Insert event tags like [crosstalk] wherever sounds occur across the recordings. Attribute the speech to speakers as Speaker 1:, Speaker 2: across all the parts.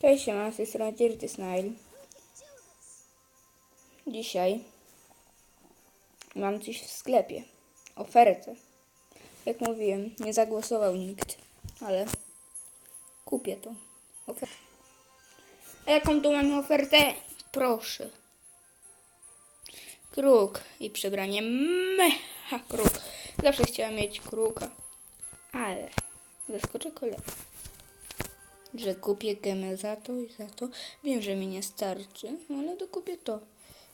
Speaker 1: Cześć, siema, z tej strony Dirty. Dzisiaj mam coś w sklepie. Ofertę. Jak mówiłem, nie zagłosował nikt, ale kupię to. Ofertę. A jaką tu mamy ofertę? Proszę. Kruk i przebranie mecha kruk. Zawsze chciałam mieć kruka, ale zaskoczę kolegę że kupię gemę za to i za to. Wiem, że mi nie starczy, no ale dokupię to.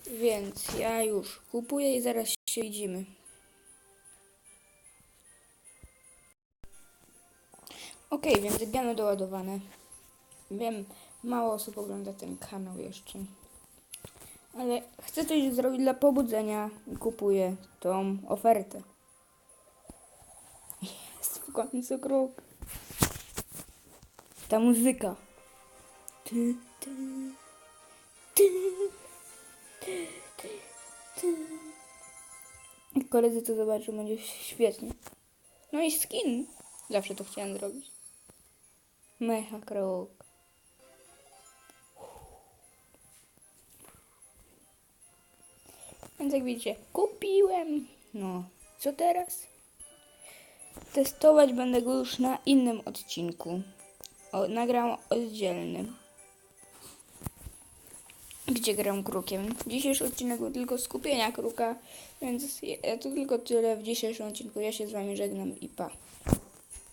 Speaker 1: Więc ja już kupuję i zaraz się widzimy. Okej, więc gemy doładowane. Wiem, mało osób ogląda ten kanał jeszcze. Ale chcę coś zrobić dla pobudzenia i kupuję tą ofertę. [laughs] Jest w końcu kruk ta muzyka. Ty, ty, ty, ty, ty, ty. Koledzy to zobaczą, będzie świetnie. No i skin. Zawsze to chciałem zrobić. Mecha krok. Więc jak widzicie, kupiłem. No, co teraz? Testować będę go już na innym odcinku nagram oddzielny, gdzie gram krukiem. Dzisiejszy odcinek był tylko skupienia kruka, więc to tylko tyle w dzisiejszym odcinku. Ja się z wami żegnam i pa.